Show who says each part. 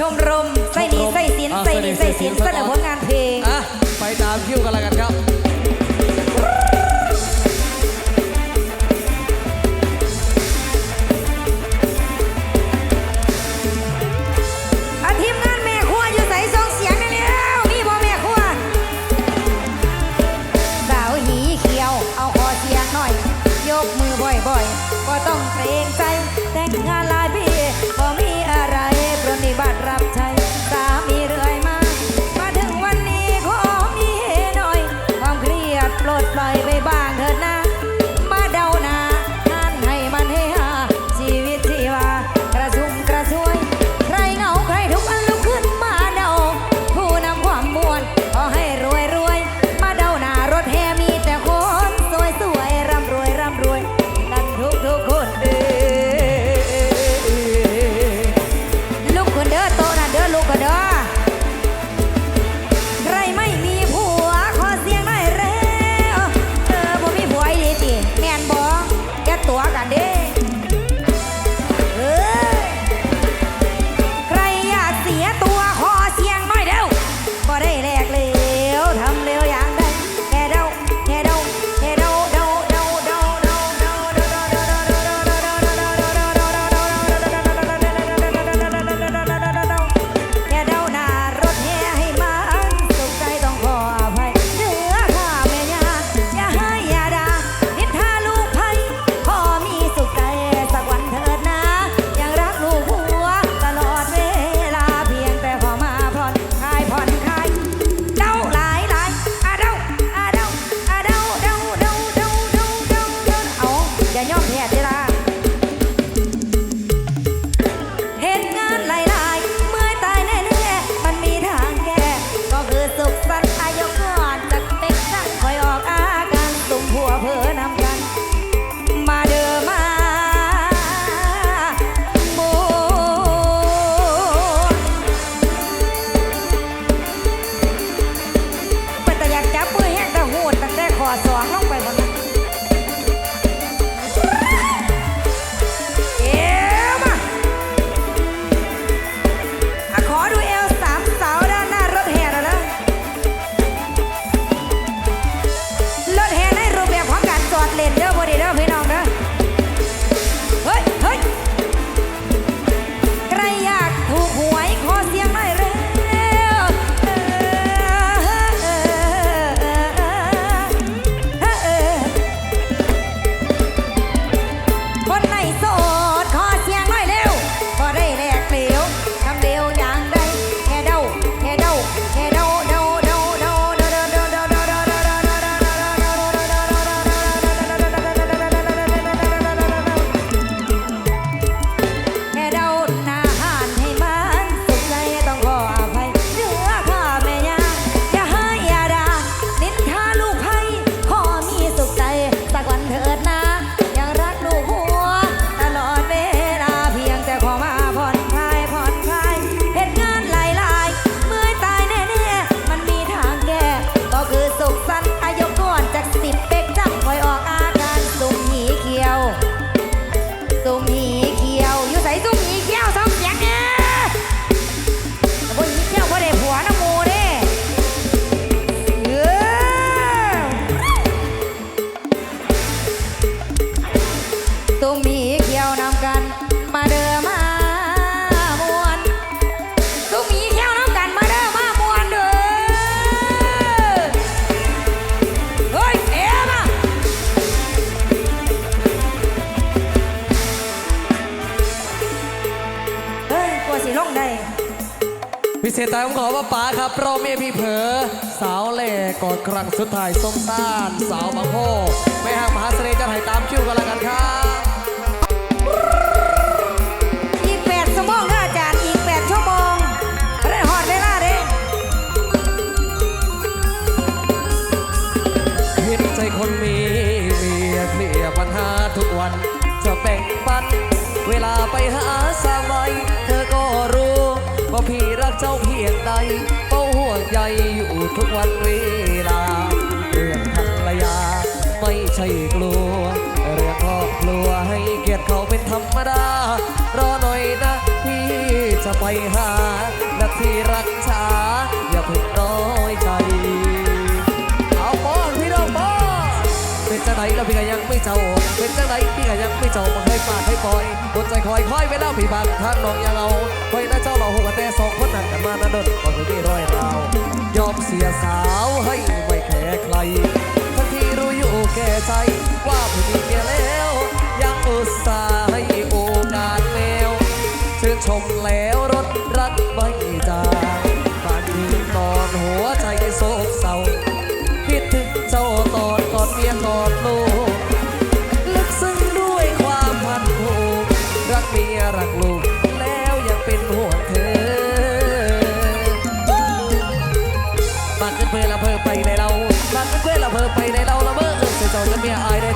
Speaker 1: ชมรมไส้ดีไส้สินไส้ดีไส้สินเสนอผลงานเพ
Speaker 2: พิเศษตายผมขอว่าป๋าครับเราเมียพี่เผลอสาวเล่กอดครั้งสุดท้ายส้มซ่านสาวบางโพแม่ห้างมหาเสน่ห์จะให้ตามคิวกันแล้วกันครับ
Speaker 1: อีกแปดชั่วโมงนะอาจารย์อีกแปดชั่วโมงเร่หอดเวลาเด้
Speaker 2: เห็นใจคนมีเมียเคลียร์ปัญหาทุกวัน จะแบ่งปัน เวลาไปหาสามัยเธอก็รู้ ว่าพี่รักเจ้าเพียงใดเฝ้าห่วงใยอยู่ทุกวันเวลา เรื่องภรรยาไม่ใช่กลัว เรื่องครอบครัวให้เกียรติเขาเป็นธรรมดา รอหน่อยนะพี่จะไปหาที่รักชาอย่าเพิ่งน้อยใจ เอาบอลพี่น้องบอลเป็นจังไหนแล้วพี่ก็ยังไม่เจ้า เป็นจังไหนพี่ก็ยังไม่เจ้ามาให้ปาดให้ปล่อยบนใจคอยคอยเวลาพี่บังทางน้องอย่าเอาไว้นะเจ้าเรา สองคนนั้นกันมานะดนก่อนไมีรอยราว ยอมเสียสาวให้ไม่แค่ใคร ทั้งที่รู้อยู่แก่ใจ ว่าผู้มีเมียแล้ว ยังอุตส่าห์ให้โอกาสแล้วชื่นชมแล้วรถรักไม่จางฝันถึงตอนหัวใจโศกเศร้า คิดถึงเจ้าตอนก่อนเมียกอนลูก กันเพื่อเราเพื่อไปในเราบ้านกันเพื่อเราเพื่อไปในเราเราเมื่อเออเสียใจกันมียอายใน